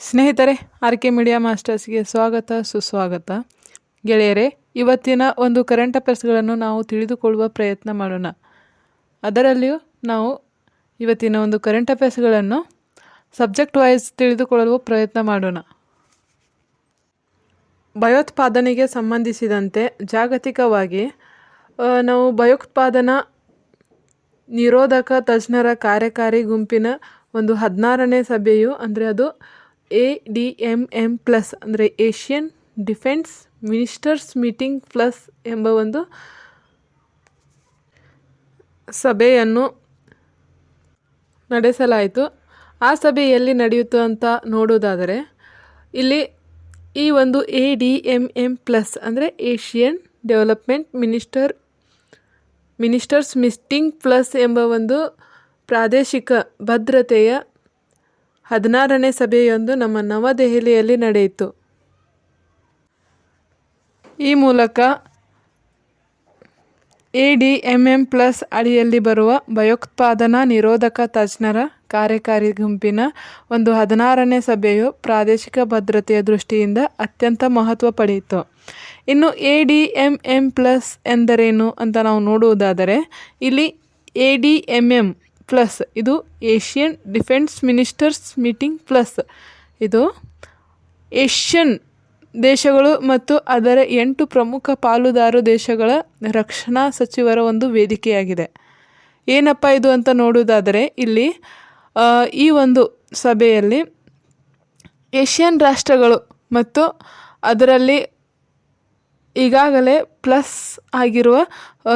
ಸ್ನೇಹಿತರೆ R K media ಮಾಸ್ಟರ್ಸ್ಗೆ ಸ್ವಾಗತ, ಸುಸ್ವಾಗತ. ಗೆಳೆಯರೇ, ಇವತ್ತಿನ ಒಂದು ಕರೆಂಟ್ ಅಫೇರ್ಸ್ಗಳನ್ನು ನಾವು ತಿಳಿದುಕೊಳ್ಳುವ ಪ್ರಯತ್ನ ಮಾಡೋಣ. ಅದರಲ್ಲಿಯೂ ನಾವು ಇವತ್ತಿನ ಒಂದು ಕರೆಂಟ್ ಅಫೇರ್ಸ್ಗಳನ್ನು ಸಬ್ಜೆಕ್ಟ್ ವೈಸ್ ತಿಳಿದುಕೊಳ್ಳುವ ಪ್ರಯತ್ನ ಮಾಡೋಣ. ಭಯೋತ್ಪಾದನೆಗೆ ಸಂಬಂಧಿಸಿದಂತೆ ಜಾಗತಿಕವಾಗಿ ನಾವು ಭಯೋತ್ಪಾದನಾ ನಿರೋಧಕ ತಜ್ಞರ ಕಾರ್ಯಕಾರಿ ಗುಂಪಿನ ಒಂದು ಹದಿನಾರನೇ ಸಭೆಯು, ಅಂದರೆ ಅದು A D M M plus ಅಂದರೆ Asian defence ministers meeting plus ಎಂಬ ಒಂದು ಸಭೆಯನ್ನು ನಡೆಸಲಾಯಿತು. ಆ ಸಭೆ ಎಲ್ಲಿ ನಡೆಯಿತು ಅಂತ ನೋಡೋದಾದರೆ ಇಲ್ಲಿ ಈ ಒಂದು A D M M plus ಅಂದರೆ Asian development minister, ministers meeting plus ಎಂಬ ಒಂದು ಪ್ರಾದೇಶಿಕ ಭದ್ರತೆಯ ಹದಿನಾರನೇ ಸಭೆಯೊಂದು ನಮ್ಮ ನವದೆಹಲಿಯಲ್ಲಿ ನಡೆಯಿತು. ಈ ಮೂಲಕ A D M M plus ಅಡಿಯಲ್ಲಿ ಬರುವ ಭಯೋತ್ಪಾದನಾ ನಿರೋಧಕ ತಜ್ಞರ ಕಾರ್ಯಕಾರಿ ಗುಂಪಿನ ಒಂದು ಹದಿನಾರನೇ ಸಭೆಯು ಪ್ರಾದೇಶಿಕ ಭದ್ರತೆಯ ದೃಷ್ಟಿಯಿಂದ ಅತ್ಯಂತ ಮಹತ್ವ ಪಡೆಯಿತು. ಇನ್ನು A D M M plus ಎಂದರೇನು ಅಂತ ನಾವು ನೋಡುವುದಾದರೆ, ಇಲ್ಲಿ A D M M plus. ಇದು Asian defence ministers meeting plus. ಇದು ಏಷ್ಯನ್ ದೇಶಗಳು ಮತ್ತು ಅದರ ಎಂಟು ಪ್ರಮುಖ ಪಾಲುದಾರು ದೇಶಗಳ ರಕ್ಷಣಾ ಸಚಿವರ ಒಂದು ವೇದಿಕೆಯಾಗಿದೆ. ಏನಪ್ಪ ಇದು ಅಂತ ನೋಡುವುದಾದರೆ, ಇಲ್ಲಿ ಈ ಒಂದು ಸಭೆಯಲ್ಲಿ ಏಷ್ಯನ್ ರಾಷ್ಟ್ರಗಳು ಮತ್ತು ಅದರಲ್ಲಿ ಈಗಾಗಲೇ ಪ್ಲಸ್ ಆಗಿರುವ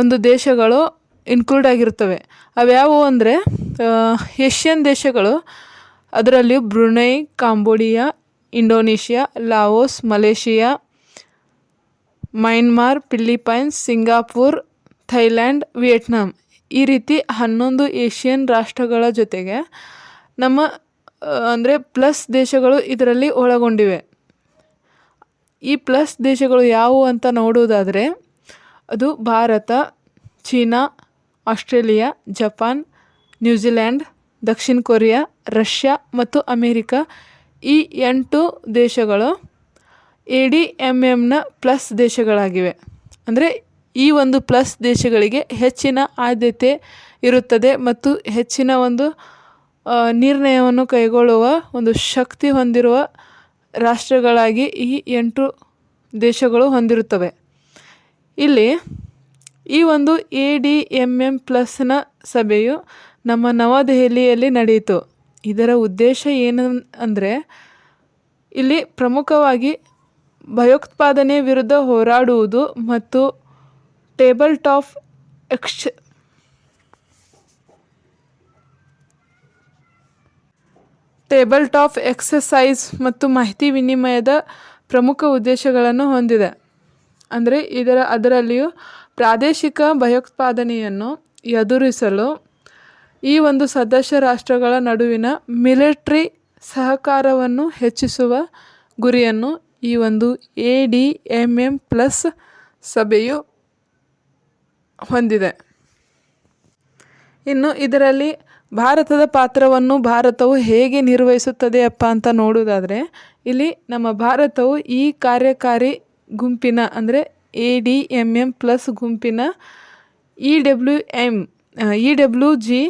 ಒಂದು ದೇಶಗಳು ಇನ್ಕ್ಲೂಡ್ ಆಗಿರ್ತವೆ ಅವ್ಯಾವು ಅಂದರೆ ಏಷ್ಯನ್ ದೇಶಗಳು, ಅದರಲ್ಲಿ Brunei, Cambodia, Indonesia, Laos, Malaysia Myanmar Philippines Singapore, Thailand, Vietnam. ಈ ರೀತಿ ಹನ್ನೊಂದು ಏಷ್ಯನ್ ರಾಷ್ಟ್ರಗಳ ಜೊತೆಗೆ ನಮ್ಮ ಅಂದರೆ ಪ್ಲಸ್ ದೇಶಗಳು ಇದರಲ್ಲಿ ಒಳಗೊಂಡಿವೆ. ಈ ಪ್ಲಸ್ ದೇಶಗಳು ಯಾವುವು ಅಂತ ನೋಡುವುದಾದರೆ, ಅದು Bharat, China Australia, Japan, New Zealand, ದಕ್ಷಿಣ ಕೊರಿಯಾ, ರಷ್ಯಾ ಮತ್ತು ಅಮೇರಿಕಾ ಈ ಎಂಟು ದೇಶಗಳು ಎ ಡಿ ಎಂ ಎಮ್ನ ಪ್ಲಸ್ ದೇಶಗಳಾಗಿವೆ. ಅಂದರೆ ಈ ಒಂದು ಪ್ಲಸ್ ದೇಶಗಳಿಗೆ ಹೆಚ್ಚಿನ ಆದ್ಯತೆ ಇರುತ್ತದೆ ಮತ್ತು ಹೆಚ್ಚಿನ ಒಂದು ನಿರ್ಣಯವನ್ನು ಕೈಗೊಳ್ಳುವ ಒಂದು ಶಕ್ತಿ ಹೊಂದಿರುವ ರಾಷ್ಟ್ರಗಳಾಗಿ ಈ ಎಂಟು ದೇಶಗಳು ಹೊಂದಿರುತ್ತವೆ. ಇಲ್ಲಿ ಈ ಒಂದು ಎ ಡಿ ಎಂ ಎಂ ಪ್ಲಸ್ನ ಸಭೆಯು ನಮ್ಮ ನವದೆಹಲಿಯಲ್ಲಿ ನಡೆಯಿತು. ಇದರ ಉದ್ದೇಶ ಏನು ಅಂದರೆ, ಇಲ್ಲಿ ಪ್ರಮುಖವಾಗಿ ಭಯೋತ್ಪಾದನೆ ವಿರುದ್ಧ ಹೋರಾಡುವುದು ಮತ್ತು table top ex table top exercise ಮತ್ತು ಮಾಹಿತಿ ವಿನಿಮಯದ ಪ್ರಮುಖ ಉದ್ದೇಶಗಳನ್ನು ಹೊಂದಿದೆ. ಅಂದರೆ ಇದರ ಅದರಲ್ಲಿಯೂ ಪ್ರಾದೇಶಿಕ ಭಯೋತ್ಪಾದನೆಯನ್ನು ಎದುರಿಸಲು ಈ ಒಂದು ಸದಸ್ಯ ರಾಷ್ಟ್ರಗಳ ನಡುವಿನ ಮಿಲಿಟ್ರಿ ಸಹಕಾರವನ್ನು ಹೆಚ್ಚಿಸುವ ಗುರಿಯನ್ನು ಈ ಒಂದು A D M M plus ಸಭೆಯು ಹೊಂದಿದೆ. ಇನ್ನು ಇದರಲ್ಲಿ ಭಾರತದ ಪಾತ್ರವನ್ನು ಭಾರತವು ಹೇಗೆ ನಿರ್ವಹಿಸುತ್ತದೆ ಅಪ್ಪ ಅಂತ ನೋಡುವುದಾದರೆ, ಇಲ್ಲಿ ನಮ್ಮ ಭಾರತವು ಈ ಕಾರ್ಯಕಾರಿ ಗುಂಪಿನ ಅಂದರೆ A D M M plus ಗುಂಪಿನ E W M E W G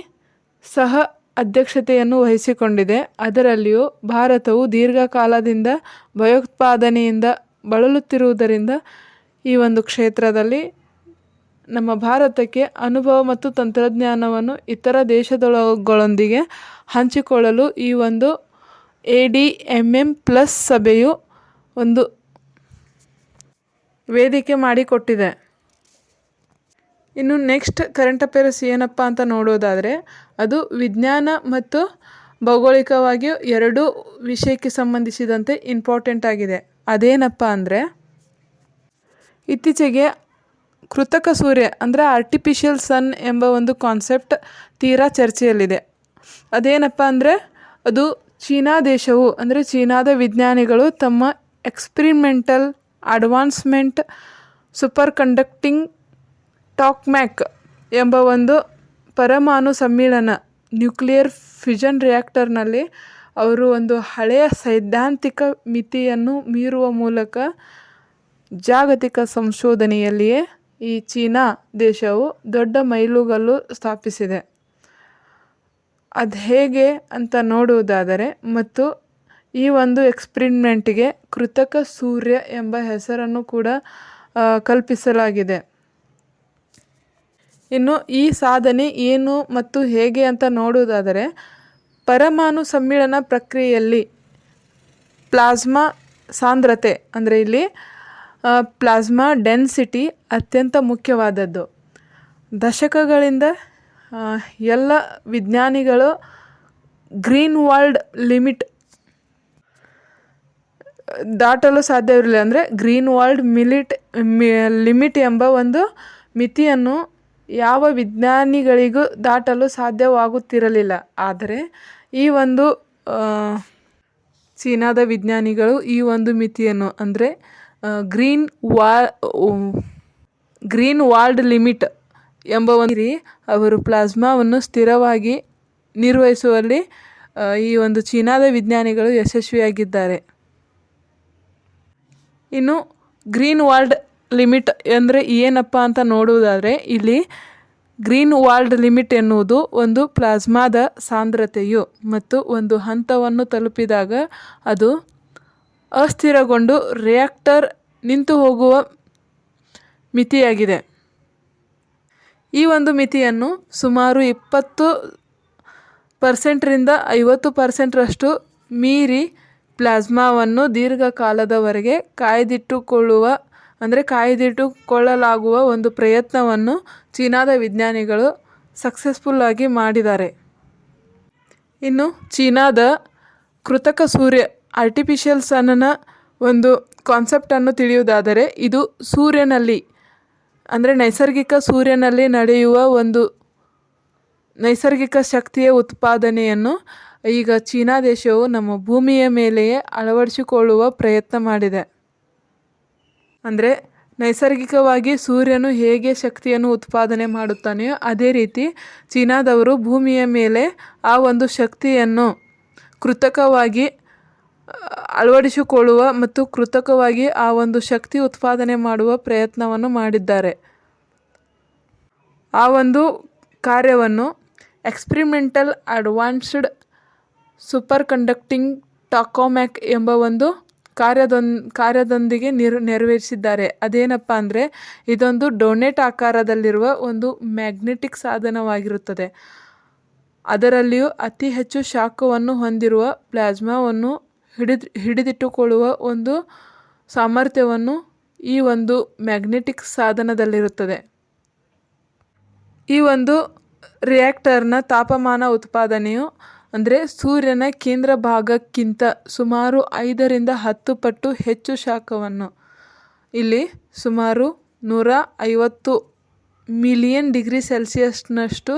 ಸಹ ಅಧ್ಯಕ್ಷತೆಯನ್ನು ವಹಿಸಿಕೊಂಡಿದೆ. ಅದರಲ್ಲಿಯೂ ಭಾರತವು ದೀರ್ಘಕಾಲದಿಂದ ಭಯೋತ್ಪಾದನೆಯಿಂದ ಬಳಲುತ್ತಿರುವುದರಿಂದ ಈ ಒಂದು ಕ್ಷೇತ್ರದಲ್ಲಿ ನಮ್ಮ ಭಾರತಕ್ಕೆ ಅನುಭವ ಮತ್ತು ತಂತ್ರಜ್ಞಾನವನ್ನು ಇತರ ದೇಶದೊಳಗಳೊಂದಿಗೆ ಹಂಚಿಕೊಳ್ಳಲು ಈ ಒಂದು A D M M plus ಸಭೆಯು ಒಂದು ವೇದಿಕೆ ಮಾಡಿಕೊಟ್ಟಿದೆ ಇನ್ನು ನೆಕ್ಸ್ಟ್ ಕರೆಂಟ್ ಅಫೇರ್ಸ್ ಏನಪ್ಪ ಅಂತ ನೋಡೋದಾದರೆ, ಅದು ವಿಜ್ಞಾನ ಮತ್ತು ಭೌಗೋಳಿಕವಾಗಿಯೂ ಎರಡೂ ವಿಷಯಕ್ಕೆ ಸಂಬಂಧಿಸಿದಂತೆ ಇಂಪಾರ್ಟೆಂಟ್ ಆಗಿದೆ. ಅದೇನಪ್ಪ ಅಂದರೆ, ಇತ್ತೀಚೆಗೆ ಕೃತಕ ಸೂರ್ಯ ಅಂದರೆ ಆರ್ಟಿಫಿಷಿಯಲ್ ಸನ್ ಎಂಬ ಒಂದು ಕಾನ್ಸೆಪ್ಟ್ ತೀರಾ ಚರ್ಚೆಯಲ್ಲಿದೆ. ಅದೇನಪ್ಪ ಅಂದರೆ, ಅದು ಚೀನಾ ದೇಶವು ಅಂದರೆ ಚೀನಾದ ವಿಜ್ಞಾನಿಗಳು ತಮ್ಮ experimental advancement superconducting tokamak ಎಂಬ ಒಂದು ಪರಮಾಣು ಸಮ್ಮಿಳನ ನ್ಯೂಕ್ಲಿಯರ್ ಫ್ಯೂಷನ್ ರಿಯಾಕ್ಟರ್ನಲ್ಲಿ ಅವರು ಒಂದು ಹಳೆಯ ಸೈದ್ಧಾಂತಿಕ ಮಿತಿಯನ್ನು ಮೀರುವ ಮೂಲಕ ಜಾಗತಿಕ ಸಂಶೋಧನೆಯಲ್ಲಿಯೇ ಈ ಚೀನಾ ದೇಶವು ದೊಡ್ಡ ಮೈಲುಗಲ್ಲು ಸ್ಥಾಪಿಸಿದೆ. ಅದು ಹೇಗೆ ಅಂತ ನೋಡುವುದಾದರೆ ಮತ್ತು ಈ ಒಂದು ಎಕ್ಸ್ಪ್ರಿಮೆಂಟ್ಗೆ ಕೃತಕ ಸೂರ್ಯ ಎಂಬ ಹೆಸರನ್ನು ಕೂಡ ಕಲ್ಪಿಸಲಾಗಿದೆ. ಇನ್ನು ಈ ಸಾಧನೆ ಏನು ಮತ್ತು ಹೇಗೆ ಅಂತ ನೋಡುವುದಾದರೆ, ಪರಮಾಣು ಸಮ್ಮಿಳನ ಪ್ರಕ್ರಿಯೆಯಲ್ಲಿ ಪ್ಲಾಸ್ಮಾ ಸಾಂದ್ರತೆ, ಅಂದರೆ ಇಲ್ಲಿ ಪ್ಲಾಸ್ಮಾ ಡೆನ್ಸಿಟಿ ಅತ್ಯಂತ ಮುಖ್ಯವಾದದ್ದು. ದಶಕಗಳಿಂದ ಎಲ್ಲ ವಿಜ್ಞಾನಿಗಳು ಗ್ರೀನ್ ವರ್ಲ್ಡ್ ಲಿಮಿಟ್ ದಾಟಲು ಸಾಧ್ಯವಿರಲಿಲ್ಲ ಅಂದರೆ ಗ್ರೀನ್ ವರ್ಲ್ಡ್ ಮಿಲಿಟ್ ಲಿಮಿಟ್ ಎಂಬ ಒಂದು ಮಿತಿಯನ್ನು ಯಾವ ವಿಜ್ಞಾನಿಗಳಿಗೂ ದಾಟಲು ಸಾಧ್ಯವಾಗುತ್ತಿರಲಿಲ್ಲ. ಆದರೆ ಈ ಒಂದು ಚೀನಾದ ವಿಜ್ಞಾನಿಗಳು ಈ ಒಂದು ಮಿತಿಯನ್ನು ಅಂದರೆ ಗ್ರೀನ್ ವಾ ಗ್ರೀನ್ ವಾಲ್ಡ್ ಲಿಮಿಟ್ ಎಂಬ ಒಂದು ಅವರು ಪ್ಲಾಸ್ಮಾವನ್ನು ಸ್ಥಿರವಾಗಿ ನಿರ್ವಹಿಸುವಲ್ಲಿ ಈ ಒಂದು ಚೀನಾದ ವಿಜ್ಞಾನಿಗಳು ಯಶಸ್ವಿಯಾಗಿದ್ದಾರೆ. ಇನ್ನು ಗ್ರೀನ್ ವಾಲ್ಡ್ ಲಿಮಿಟ್ ಅಂದರೆ ಏನಪ್ಪ ಅಂತ ನೋಡುವುದಾದರೆ ಇಲ್ಲಿ ಗ್ರೀನ್ ವಾಲ್ಡ್ ಲಿಮಿಟ್ ಎನ್ನುವುದು ಒಂದು ಪ್ಲಾಸ್ಮಾದ ಸಾಂದ್ರತೆಯು ಮತ್ತು ಒಂದು ಹಂತವನ್ನು ತಲುಪಿದಾಗ ಅದು ಅಸ್ಥಿರಗೊಂಡು ರಿಯಾಕ್ಟರ್ ನಿಂತು ಹೋಗುವ ಮಿತಿಯಾಗಿದೆ. ಈ ಒಂದು ಮಿತಿಯನ್ನು ಸುಮಾರು ಇಪ್ಪತ್ತು ಪರ್ಸೆಂಟ್ರಿಂದ ಐವತ್ತು ಪರ್ಸೆಂಟ್ರಷ್ಟು ಮೀರಿ ಪ್ಲಾಸ್ಮಾವನ್ನು ದೀರ್ಘಕಾಲದವರೆಗೆ ಕಾಯ್ದಿಟ್ಟುಕೊಳ್ಳುವ, ಅಂದರೆ ಕಾಯ್ದಿಟ್ಟುಕೊಳ್ಳಲಾಗುವ ಒಂದು ಪ್ರಯತ್ನವನ್ನು ಚೀನಾದ ವಿಜ್ಞಾನಿಗಳು ಸಕ್ಸಸ್ಫುಲ್ಲಾಗಿ ಮಾಡಿದ್ದಾರೆ. ಇನ್ನು ಚೀನಾದ ಕೃತಕ ಸೂರ್ಯ ಆರ್ಟಿಫಿಷಿಯಲ್ ಸನ್ನ ಒಂದು ಕಾನ್ಸೆಪ್ಟನ್ನು ತಿಳಿಯುವುದಾದರೆ, ಇದು ಸೂರ್ಯನಲ್ಲಿ, ಅಂದರೆ ನೈಸರ್ಗಿಕ ಸೂರ್ಯನಲ್ಲಿ ನಡೆಯುವ ಒಂದು ನೈಸರ್ಗಿಕ ಶಕ್ತಿಯ ಉತ್ಪಾದನೆಯನ್ನು ಈಗ ಚೀನಾ ದೇಶವು ನಮ್ಮ ಭೂಮಿಯ ಮೇಲೆಯೇ ಅಳವಡಿಸಿಕೊಳ್ಳುವ ಪ್ರಯತ್ನ ಮಾಡಿದೆ. ಅಂದರೆ ನೈಸರ್ಗಿಕವಾಗಿ ಸೂರ್ಯನು ಹೇಗೆ ಶಕ್ತಿಯನ್ನು ಉತ್ಪಾದನೆ ಮಾಡುತ್ತಾನೆಯೋ ಅದೇ ರೀತಿ ಚೀನಾದವರು ಭೂಮಿಯ ಮೇಲೆ ಆ ಒಂದು ಶಕ್ತಿಯನ್ನು ಕೃತಕವಾಗಿ ಅಳವಡಿಸಿಕೊಳ್ಳುವ ಮತ್ತು ಕೃತಕವಾಗಿ ಆ ಒಂದು ಶಕ್ತಿ ಉತ್ಪಾದನೆ ಮಾಡುವ ಪ್ರಯತ್ನವನ್ನು ಮಾಡಿದ್ದಾರೆ. ಆ ಒಂದು ಕಾರ್ಯವನ್ನು experimental advanced superconducting tokamak ಎಂಬ ಒಂದು ಕಾರ್ಯದೊನ್, ಕಾರ್ಯದೊಂದಿಗೆ ನಿರ್, ನೆರವೇರಿಸಿದ್ದಾರೆ. ಅದೇನಪ್ಪ ಅಂದರೆ, ಇದೊಂದು ಡೊನೆಟ್ ಆಕಾರದಲ್ಲಿರುವ ಒಂದು ಮ್ಯಾಗ್ನೆಟಿಕ್ ಸಾಧನವಾಗಿರುತ್ತದೆ. ಅದರಲ್ಲಿಯೂ ಅತಿ ಹೆಚ್ಚು ಶಾಖವನ್ನು ಹೊಂದಿರುವ ಪ್ಲಾಸ್ಮಾವನ್ನು ಹಿಡಿದು, ಹಿಡಿದಿಟ್ಟುಕೊಳ್ಳುವ ಒಂದು ಸಾಮರ್ಥ್ಯವನ್ನು ಈ ಒಂದು ಮ್ಯಾಗ್ನೆಟಿಕ್ ಸಾಧನದಲ್ಲಿರುತ್ತದೆ. ಈ ಒಂದು ರಿಯಾಕ್ಟರ್ನ ತಾಪಮಾನ ಉತ್ಪಾದನೆಯು ಅಂದರೆ ಸೂರ್ಯನ ಕೇಂದ್ರ ಭಾಗಕ್ಕಿಂತ ಸುಮಾರು ಐದರಿಂದ ಹತ್ತು ಪಟ್ಟು ಹೆಚ್ಚು ಶಾಖವನ್ನು. ಇಲ್ಲಿ ಸುಮಾರು ನೂರ ಐವತ್ತು ಮಿಲಿಯನ್ ಡಿಗ್ರಿ ಸೆಲ್ಸಿಯಸ್ನಷ್ಟು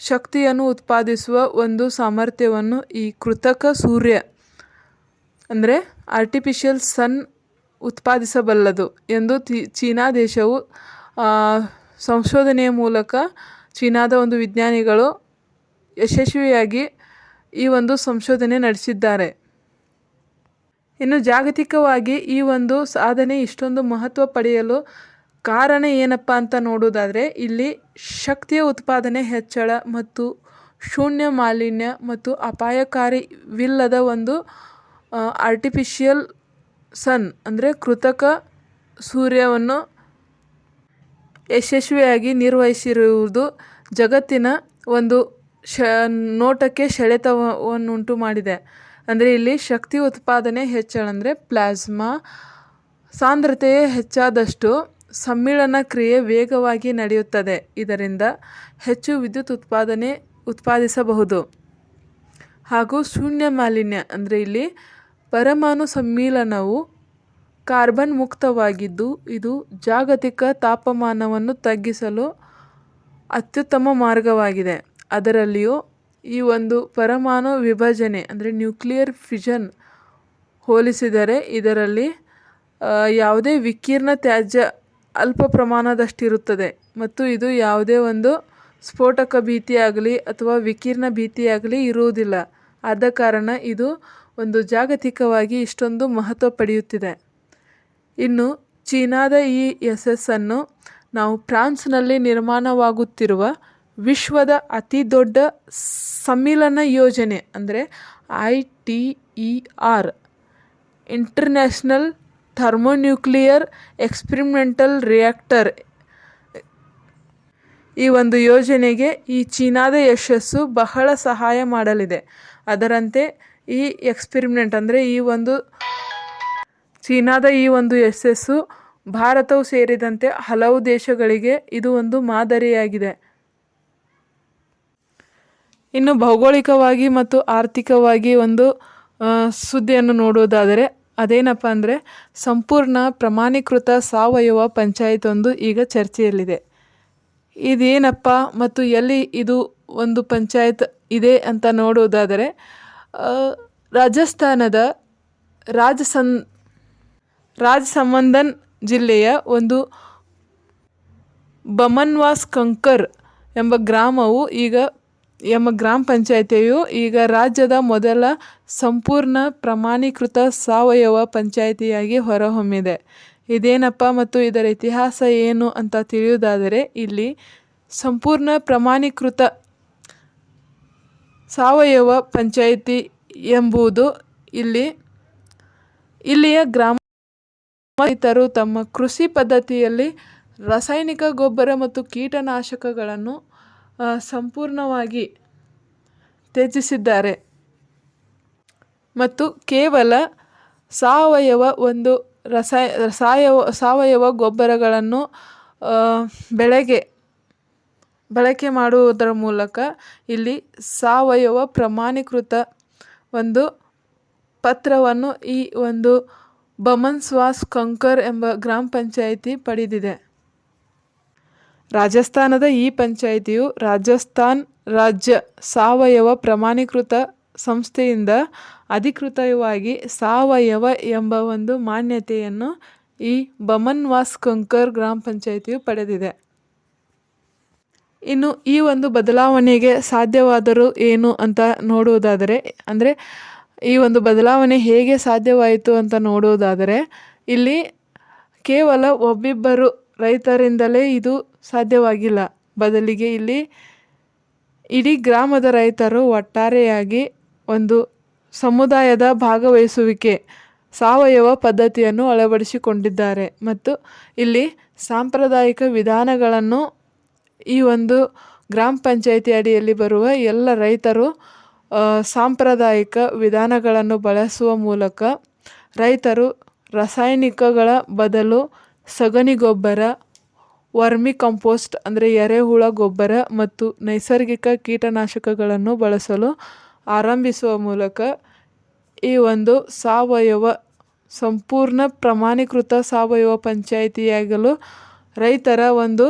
ಶಕ್ತಿಯನ್ನು ಉತ್ಪಾದಿಸುವ ಒಂದು ಸಾಮರ್ಥ್ಯವನ್ನು ಈ ಕೃತಕ ಸೂರ್ಯ, ಅಂದರೆ ಆರ್ಟಿಫಿಷಿಯಲ್ ಸನ್ ಉತ್ಪಾದಿಸಬಲ್ಲದು ಎಂದು ಚೀನಾ ದೇಶವು ಸಂಶೋಧನೆಯ ಮೂಲಕ ಚೀನಾದ ಒಂದು ವಿಜ್ಞಾನಿಗಳು ಯಶಸ್ವಿಯಾಗಿ ಈ ಒಂದು ಸಂಶೋಧನೆ ನಡೆಸಿದ್ದಾರೆ. ಇನ್ನು ಜಾಗತಿಕವಾಗಿ ಈ ಒಂದು ಸಾಧನೆ ಇಷ್ಟೊಂದು ಮಹತ್ವ ಪಡೆಯಲು ಕಾರಣ ಏನಪ್ಪ ಅಂತ ನೋಡೋದಾದರೆ ಇಲ್ಲಿ ಶಕ್ತಿಯ ಉತ್ಪಾದನೆ ಹೆಚ್ಚಳ ಮತ್ತು ಶೂನ್ಯ ಮಾಲಿನ್ಯ ಮತ್ತು ಅಪಾಯಕಾರಿವಿಲ್ಲದ ಒಂದು ಆರ್ಟಿಫಿಷಿಯಲ್ ಸನ್ ಅಂದರೆ ಕೃತಕ ಸೂರ್ಯವನ್ನು ಯಶಸ್ವಿಯಾಗಿ ನಿರ್ವಹಿಸಿರುವುದು ಜಗತ್ತಿನ ಒಂದು ಶ, ನೋಟಕ್ಕೆ ಸೆಳೆತವನ್ನುಂಟು ಮಾಡಿದೆ. ಅಂದರೆ ಇಲ್ಲಿ ಶಕ್ತಿ ಉತ್ಪಾದನೆ ಹೆಚ್ಚಳ ಅಂದರೆ ಪ್ಲಾಸ್ಮಾ ಸಾಂದ್ರತೆಯೇ ಹೆಚ್ಚಾದಷ್ಟು ಸಮ್ಮಿಳನ ಕ್ರಿಯೆ ವೇಗವಾಗಿ ನಡೆಯುತ್ತದೆ. ಇದರಿಂದ ಹೆಚ್ಚು ವಿದ್ಯುತ್ ಉತ್ಪಾದನೆ ಉತ್ಪಾದಿಸಬಹುದು. ಹಾಗೂ ಶೂನ್ಯ ಮಾಲಿನ್ಯ ಅಂದರೆ ಇಲ್ಲಿ ಪರಮಾಣು ಸಮ್ಮಿಳನವು ಕಾರ್ಬನ್ ಮುಕ್ತವಾಗಿದ್ದು ಇದು ಜಾಗತಿಕ ತಾಪಮಾನವನ್ನು ತಗ್ಗಿಸಲು ಅತ್ಯುತ್ತಮ ಮಾರ್ಗವಾಗಿದೆ. ಅದರಲ್ಲಿಯೂ ಈ ಒಂದು ಪರಮಾಣು ವಿಭಜನೆ, ಅಂದರೆ ನ್ಯೂಕ್ಲಿಯರ್ ಫಿಷನ್ ಹೋಲಿಸಿದರೆ ಇದರಲ್ಲಿ ಯಾವುದೇ ವಿಕಿರಣ ತ್ಯಾಜ್ಯ ಅಲ್ಪ ಪ್ರಮಾಣದಷ್ಟಿರುತ್ತದೆ. ಮತ್ತು ಇದು ಯಾವುದೇ ಒಂದು ಸ್ಫೋಟಕ ಭೀತಿಯಾಗಲಿ ಅಥವಾ ವಿಕಿರಣ ಭೀತಿಯಾಗಲಿ ಇರುವುದಿಲ್ಲ. ಆದ ಕಾರಣ ಇದು ಒಂದು ಜಾಗತಿಕವಾಗಿ ಇಷ್ಟೊಂದು ಮಹತ್ವ ಪಡೆಯುತ್ತಿದೆ. ಇನ್ನು ಚೀನಾದ ಈ ಯಶಸ್ಸನ್ನು ನಾವು ಫ್ರಾನ್ಸ್ನಲ್ಲಿ ನಿರ್ಮಾಣವಾಗುತ್ತಿರುವ ವಿಶ್ವದ ಅತಿ ದೊಡ್ಡ ಸಮ್ಮಿಲನ ಯೋಜನೆ ಅಂದರೆ I T E R international thermonuclear experimental reactor ಈ ಒಂದು ಯೋಜನೆಗೆ ಈ ಚೀನಾದ ಯಶಸ್ಸು ಬಹಳ ಸಹಾಯ ಮಾಡಲಿದೆ. ಅದರಂತೆ ಈ ಎಕ್ಸ್ಪಿರಿಮೆಂಟ್ ಅಂದರೆ ಈ ಒಂದು ಚೀನಾದ ಈ ಒಂದು ಯಶಸ್ಸು ಭಾರತವು ಸೇರಿದಂತೆ ಹಲವು ದೇಶಗಳಿಗೆ ಇದು ಒಂದು ಮಾದರಿಯಾಗಿದೆ. ಇನ್ನು ಭೌಗೋಳಿಕವಾಗಿ ಮತ್ತು ಆರ್ಥಿಕವಾಗಿ ಒಂದು ಸುದ್ದಿಯನ್ನು ನೋಡುವುದಾದರೆ ಅದೇನಪ್ಪ ಅಂದರೆ ಸಂಪೂರ್ಣ ಪ್ರಮಾಣೀಕೃತ ಸಾವಯವ ಪಂಚಾಯತ್ ಒಂದು ಈಗ ಚರ್ಚೆಯಲ್ಲಿದೆ. ಇದೇನಪ್ಪ ಮತ್ತು ಎಲ್ಲಿ ಇದು ಒಂದು ಪಂಚಾಯತ್ ಇದೆ ಅಂತ ನೋಡುವುದಾದರೆ ರಾಜಸ್ಥಾನದ ರಾಜಸನ್ ರಾಜಸಮಂದನ್ ಜಿಲ್ಲೆಯ ಒಂದು ಬಮನ್ವಾಸ್ ಕಂಕರ್ ಎಂಬ ಗ್ರಾಮವು ಈಗ ಎಂಬ ಗ್ರಾಮ ಪಂಚಾಯಿತಿಯು ಈಗ ರಾಜ್ಯದ ಮೊದಲ ಸಂಪೂರ್ಣ ಪ್ರಮಾಣೀಕೃತ ಸಾವಯವ ಪಂಚಾಯಿತಿಯಾಗಿ ಹೊರಹೊಮ್ಮಿದೆ. ಇದೇನಪ್ಪ ಮತ್ತು ಇದರ ಇತಿಹಾಸ ಏನು ಅಂತ ತಿಳಿಯುವುದಾದರೆ, ಇಲ್ಲಿ ಸಂಪೂರ್ಣ ಪ್ರಮಾಣೀಕೃತ ಸಾವಯವ ಪಂಚಾಯಿತಿ ಎಂಬುದು ಇಲ್ಲಿ, ಇಲ್ಲಿಯ ಗ್ರಾಮ ರೈತರು ತಮ್ಮ ಕೃಷಿ ಪದ್ಧತಿಯಲ್ಲಿ ರಾಸಾಯನಿಕ ಗೊಬ್ಬರ ಮತ್ತು ಕೀಟನಾಶಕಗಳನ್ನು ಸಂಪೂರ್ಣವಾಗಿ ತ್ಯಜಿಸಿದ್ದಾರೆ. ಮತ್ತು ಕೇವಲ ಸಾವಯವ ಒಂದು ರಸಾಯ ಸಾವಯವ ಸಾವಯವ ಗೊಬ್ಬರಗಳನ್ನು ಬೆಳೆಗೆ, ಬಳಕೆ ಮಾಡುವುದರ ಮೂಲಕ ಇಲ್ಲಿ ಸಾವಯವ ಪ್ರಮಾಣೀಕೃತ ಒಂದು ಪತ್ರವನ್ನು ಈ ಒಂದು ಬಮನ್ಸ್ವಾಸ್ ಕಂಕರ್ ಎಂಬ ಗ್ರಾಮ ಪಂಚಾಯಿತಿ ಪಡೆದಿದೆ. ರಾಜಸ್ಥಾನದ ಈ ಪಂಚಾಯಿತಿಯು ರಾಜಸ್ಥಾನ್ ರಾಜ್ಯ ಸಾವಯವ ಪ್ರಮಾಣೀಕೃತ ಸಂಸ್ಥೆಯಿಂದ ಅಧಿಕೃತವಾಗಿ ಸಾವಯವ ಎಂಬ ಒಂದು ಮಾನ್ಯತೆಯನ್ನು ಈ ಬಮನ್ವಾಸ್ ಕಂಕರ್ ಗ್ರಾಮ ಪಂಚಾಯಿತಿಯು ಪಡೆದಿದೆ. ಇನ್ನು ಈ ಒಂದು ಬದಲಾವಣೆಗೆ ಸಾಧ್ಯವಾದರೂ ಏನು ಅಂತ ನೋಡುವುದಾದರೆ, ಅಂದರೆ ಈ ಒಂದು ಬದಲಾವಣೆ ಹೇಗೆ ಸಾಧ್ಯವಾಯಿತು ಅಂತ ನೋಡುವುದಾದರೆ, ಇಲ್ಲಿ ಕೇವಲ ಒಬ್ಬಿಬ್ಬರು ರೈತರಿಂದಲೇ ಇದು ಸಾಧ್ಯವಾಗಿಲ್ಲ. ಬದಲಿಗೆ ಇಲ್ಲಿ ಇಡೀ ಗ್ರಾಮದ ರೈತರು ಒಟ್ಟಾರೆಯಾಗಿ ಒಂದು ಸಮುದಾಯದ ಭಾಗವಹಿಸುವಿಕೆ, ಸಾವಯವ ಪದ್ಧತಿಯನ್ನು ಅಳವಡಿಸಿಕೊಂಡಿದ್ದಾರೆ. ಮತ್ತು ಇಲ್ಲಿ ಸಾಂಪ್ರದಾಯಿಕ ವಿಧಾನಗಳನ್ನು ಈ ಒಂದು ಗ್ರಾಮ ಪಂಚಾಯಿತಿ ಅಡಿಯಲ್ಲಿ ಬರುವ ಎಲ್ಲ ರೈತರು ಸಾಂಪ್ರದಾಯಿಕ ವಿಧಾನಗಳನ್ನು ಬಳಸುವ ಮೂಲಕ ರೈತರು ರಾಸಾಯನಿಕಗಳ ಬದಲು ಸಗಣಿ ಗೊಬ್ಬರ ವರ್ಮಿ ಕಂಪೋಸ್ಟ್ ಅಂದರೆ ಎರೆಹುಳ ಗೊಬ್ಬರ ಮತ್ತು ನೈಸರ್ಗಿಕ ಕೀಟನಾಶಕಗಳನ್ನು ಬಳಸಲು ಆರಂಭಿಸುವ ಮೂಲಕ ಈ ಒಂದು ಸಾವಯವ, ಸಂಪೂರ್ಣ ಪ್ರಮಾಣೀಕೃತ ಸಾವಯವ ಪಂಚಾಯಿತಿಯಾಗಲು ರೈತರ ಒಂದು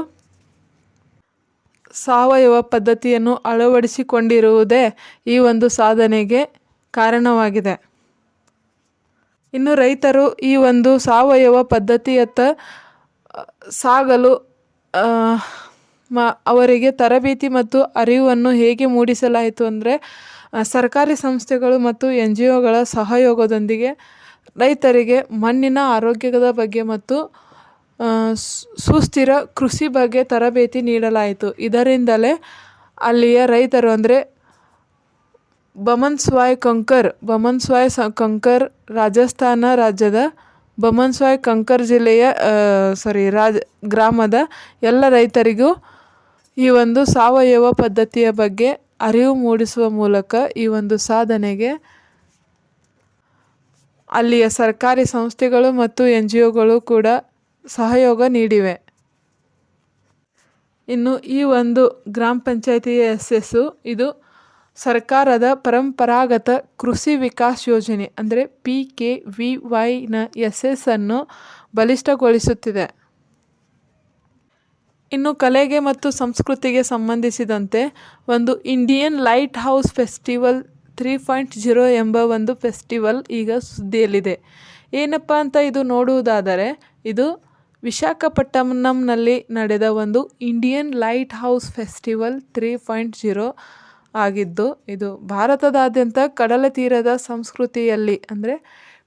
ಸಾವಯವ ಪದ್ಧತಿಯನ್ನು ಅಳವಡಿಸಿಕೊಂಡಿರುವುದೇ ಈ ಒಂದು ಸಾಧನೆಗೆ ಕಾರಣವಾಗಿದೆ. ಇನ್ನು ರೈತರು ಈ ಒಂದು ಸಾವಯವ ಪದ್ಧತಿಯತ್ತ ಸಾಗಲು ಮ, ಅವರಿಗೆ ತರಬೇತಿ ಮತ್ತು ಅರಿವನ್ನು ಹೇಗೆ ಮೂಡಿಸಲಾಯಿತು ಅಂದರೆ ಸರ್ಕಾರಿ ಸಂಸ್ಥೆಗಳು ಮತ್ತು ಎನ್ ಜಿ ಒಗಳ ಸಹಯೋಗದೊಂದಿಗೆ ರೈತರಿಗೆ ಮಣ್ಣಿನ ಆರೋಗ್ಯದ ಬಗ್ಗೆ ಮತ್ತು ಸುಸ್ಥಿರ ಕೃಷಿ ಬಗ್ಗೆ ತರಬೇತಿ ನೀಡಲಾಯಿತು. ಇದರಿಂದಲೇ ಅಲ್ಲಿಯ ರೈತರು ಅಂದರೆ, ಬಮನ್ ಸ್ವಾಯ್ ಕಂಕರ್ ಬಮನ್ಸ್ವಾಯ್ ಸ, ಕಂಕರ್ ರಾಜಸ್ಥಾನ ರಾಜ್ಯದ ಬಮನ್ಸ್ವಾಯ್ ಕಂಕರ್ ಜಿಲ್ಲೆಯ ಸಾರಿ ರಾಜ, ಗ್ರಾಮದ ಎಲ್ಲ ರೈತರಿಗೂ ಈ ಒಂದು ಸಾವಯವ ಪದ್ಧತಿಯ ಬಗ್ಗೆ ಅರಿವು ಮೂಡಿಸುವ ಮೂಲಕ ಈ ಒಂದು ಸಾಧನೆಗೆ ಅಲ್ಲಿಯ ಸರ್ಕಾರಿ ಸಂಸ್ಥೆಗಳು ಮತ್ತು ಎನ್ ಜಿ ಒಗಳು ಕೂಡ ಸಹಯೋಗ ನೀಡಿವೆ. ಇನ್ನು ಈ ಒಂದು ಗ್ರಾಮ ಪಂಚಾಯಿತಿಯ ಎಸ್ಸು ಇದು ಸರ್ಕಾರದ ಪರಂಪರಾಗತ ಕೃಷಿ ವಿಕಾಸ್ ಯೋಜನೆ ಅಂದರೆ ಪಿ ಕೆ ವಿ ವೈನ ಯಶಸ್ಸನ್ನು ಬಲಿಷ್ಠಗೊಳಿಸುತ್ತಿದೆ. ಇನ್ನು ಕಲೆಗೆ ಮತ್ತು ಸಂಸ್ಕೃತಿಗೆ ಸಂಬಂಧಿಸಿದಂತೆ ಒಂದು Indian light house festival three point zero ಎಂಬ ಒಂದು ಫೆಸ್ಟಿವಲ್ ಈಗ ಸುದ್ದಿಯಲ್ಲಿದೆ. ಏನಪ್ಪ ಅಂತ ಇದು ನೋಡುವುದಾದರೆ, ಇದು ವಿಶಾಖಪಟ್ಟಣಂನಲ್ಲಿ ನಡೆದ ಒಂದು Indian light house festival three point zero ಆಗಿದ್ದು ಇದು ಭಾರತದಾದ್ಯಂತ ಕಡಲ ತೀರದ ಸಂಸ್ಕೃತಿಯಲ್ಲಿ ಅಂದರೆ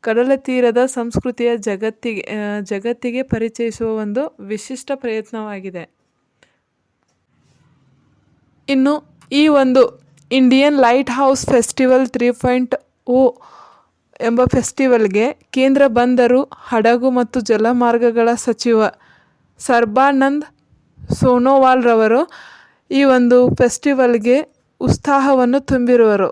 ಕಡಲ ತೀರದ ಸಂಸ್ಕೃತಿಯ ಜಗತ್ತಿಗೆ ಜಗತ್ತಿಗೆ ಪರಿಚಯಿಸುವ ಒಂದು ವಿಶಿಷ್ಟ ಪ್ರಯತ್ನವಾಗಿದೆ. ಇನ್ನು ಈ ಒಂದು Indian light house festival three point O ಎಂಬ ಫೆಸ್ಟಿವಲ್ಗೆ ಕೇಂದ್ರ ಬಂದರು ಹಡಗು ಮತ್ತು ಜಲಮಾರ್ಗಗಳ ಸಚಿವ ಸರ್ಬಾನಂದ್ ಸೋನೋವಾಲ್ರವರು ಈ ಒಂದು ಫೆಸ್ಟಿವಲ್ಗೆ ಉತ್ಸಾಹವನ್ನು ತುಂಬಿರುವರು.